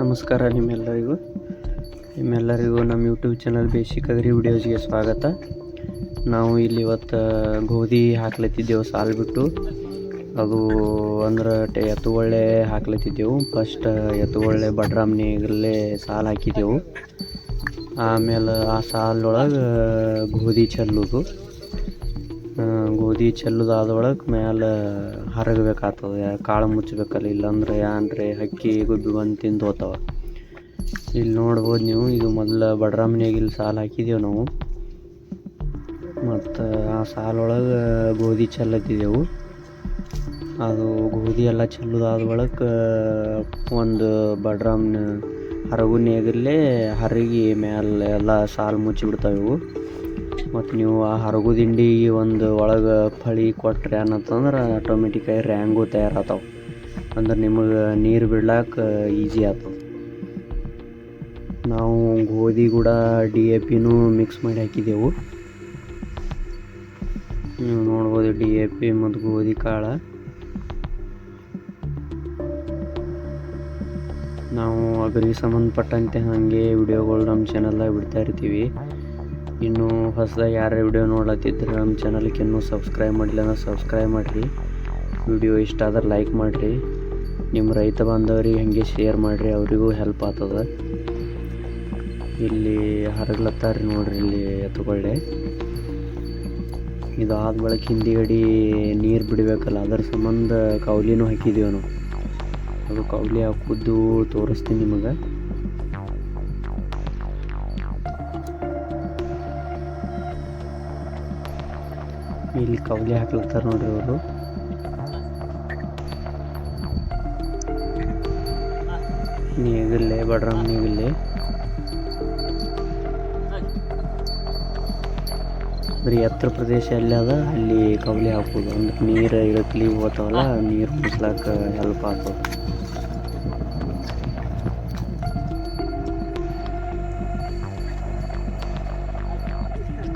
ನಮಸ್ಕಾರ ನಿಮ್ಮೆಲ್ಲರಿಗೂ. ನಿಮ್ಮೆಲ್ಲರಿಗೂ ನಮ್ಮ ಯೂಟ್ಯೂಬ್ ಚಾನಲ್ ಬೇಸಿಕ್ ಅಗ್ರಿ ವಿಡಿಯೋಸ್ಗೆ ಸ್ವಾಗತ. ನಾವು ಇಲ್ಲಿ ಇವತ್ತು ಗೋಧಿ ಹಾಕ್ಲತ್ತಿದ್ದೆವು ಸಾಲು ಬಿಟ್ಟು ಅದು ಅಂದ್ರೆ ಟೆ, ಎತ್ತುಗೊಳ್ಳೆ ಹಾಕ್ಲತ್ತಿದ್ದೆವು. ಫಸ್ಟ್ ಎತ್ತುಗೊಳ್ಳೆ ಬಡ್ರಾಮ್ನಿಗಲ್ಲೇ ಸಾಲು ಹಾಕಿದ್ದೆವು. ಆಮೇಲೆ ಆ ಸಾಲೊಳಗೆ ಗೋಧಿ ಚೆಲ್ಲೋದು. ಗೋಧಿ ಚೆಲ್ಲುದಾದ ಒಳಗೆ ಮ್ಯಾಲೆ ಹರಗಬೇಕಾಗ್ತದೆ. ಕಾಳು ಮುಚ್ಚಬೇಕಲ್ಲ ಇಲ್ಲಾಂದ್ರೆ ಏನ್ರಿ, ಹಕ್ಕಿ ಗುಬ್ಬಿ ಬಂದು ತಿಂದು ಹೋಗ್ತಾವ. ಇಲ್ಲಿ ನೋಡ್ಬೋದು ನೀವು, ಇದು ಮೊದಲ ಬಡ್ರಾಮ್ನ್ಯಾಗ ಇಲ್ಲಿ ಸಾಲು ಹಾಕಿದ್ದೇವೆ ನಾವು. ಮತ್ತು ಆ ಸಾಲೊಳಗೆ ಗೋಧಿ ಚೆಲ್ಲತ್ತಿದ್ದೆವು ಅದು ಗೋಧಿ ಎಲ್ಲ ಚೆಲ್ಲುದಾದ ಒಳಗೆ ಒಂದು ಬಡ್ರಾಮ್ನ ಹರಗು ನೇಗಲ್ಲೇ ಹರಗಿ ಮ್ಯಾಲೆ ಎಲ್ಲ ಸಾಲು ಮುಚ್ಚಿಬಿಡ್ತಾವೆ ಇವು. ಮತ್ತು ನೀವು ಆ ಹರಗು ದಿಂಡಿ ಒಂದು ಒಳಗೆ ಫಳಿ ಕೊಟ್ಟರೆ ಅನ್ನತ್ತಂದ್ರೆ ಆಟೋಮೆಟಿಕಾಗಿ ರ್ಯಾಂಗು ತಯಾರಾತಾವ ಅಂದ್ರೆ ನಿಮಗೆ ನೀರು ಬಿಡ್ಲಾಕ ಈಜಿ ಆಗ್ತದೆ ನಾವು ಗೋಧಿ ಕೂಡ ಡಿ ಎ ಪಿನೂ ಮಿಕ್ಸ್ ಮಾಡಿ ಹಾಕಿದೆವು. ನೀವು ನೋಡ್ಬೋದು ಡಿ ಎ ಪಿ ಮತ್ತು ಗೋಧಿ ಕಾಳು. ನಾವು ಅಗ್ರಿಗೆ ಸಂಬಂಧಪಟ್ಟಂತೆ ಹಾಗೆ ವಿಡಿಯೋಗಳು ನಮ್ಮ ಚಾನಲ್ದಾಗ ಬಿಡ್ತಾ ಇರ್ತೀವಿ. ಇನ್ನು ಹೊಸದಾಗಿ ಯಾರೇ ವಿಡಿಯೋ ನೋಡ್ಲತ್ತಿದ್ರೆ ನಮ್ಮ ಚಾನಲ್ಗೆ ಇನ್ನೂ ಸಬ್ಸ್ಕ್ರೈಬ್ ಮಾಡಿಲ್ಲ ಅಂದ್ರೆ ಸಬ್ಸ್ಕ್ರೈಬ್ ಮಾಡಿರಿ. ವಿಡಿಯೋ ಇಷ್ಟ ಆದ್ರೆ ಲೈಕ್ ಮಾಡಿರಿ. ನಿಮ್ಮ ರೈತ ಬಾಂಧವರಿಗೆ ಹಾಗೆ ಶೇರ್ ಮಾಡಿರಿ, ಅವರಿಗೂ ಹೆಲ್ಪ್ ಆಗ್ತದೆ. ಇಲ್ಲಿ ಹರಗ್ಲತ್ತಾರ ನೋಡಿರಿ ಇಲ್ಲಿ ಎತ್ತುಕೊಳ್ಳೆ ಆದ ಬಳಿಕ ಹಿಂದಿಗಡಿ ನೀರು ಬಿಡಬೇಕಲ್ಲ, ಅದರ ಸಂಬಂಧ ಕೌಲಿನೂ ಹಾಕಿದ್ದೀವಿ ನಾವು. ಅದು ಕೌಲಿ ಹಾಕುದ್ದು ತೋರಿಸ್ತೀನಿ ನಿಮಗೆ. ಇಲ್ಲಿ ಕವಲಿ ಹಾಕ್ಲತ್ತಾರ ನೋಡ್ರಿ ಅವರು. ನೀಗಿಲ್ಲೇ ಬಡ್ರಮ್ ನೀಗಿಲ್ಲೇ ಬರೀ ಎತ್ತರ ಪ್ರದೇಶ ಎಲ್ಲಿ ಅದ, ಅಲ್ಲಿ ಕವಲಿ ಹಾಕೋದು ಅಂದ್ರೆ ನೀರು ಇಳಕ್ಲಿ ಹೋಗ್ತಾವಲ್ಲ, ನೀರು ಮುಸ್ಲಾಕ ಹೆಲ್ಪ್ ಆಗ್ತದೆ.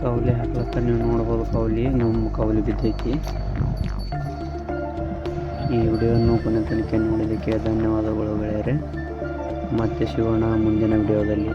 ಕೌಲಿ ಹಾಕ್ಲತ್ತ, ನೀವು ನೋಡ್ಬೋದು ಕೌಲಿ, ನಮ್ಮ ಕೌಲಿ ಬಿದ್ದೈತಿ. ಈ ವಿಡಿಯೋವನ್ನು ಕೊನೆ ತನಕ ನೋಡಿದ್ದಕ್ಕೆ ಧನ್ಯವಾದಗಳು ಗೆಳೆಯರೆ. ಮತ್ತೆ ಸಿಗೋಣ ಮುಂದಿನ ವಿಡಿಯೋದಲ್ಲಿ.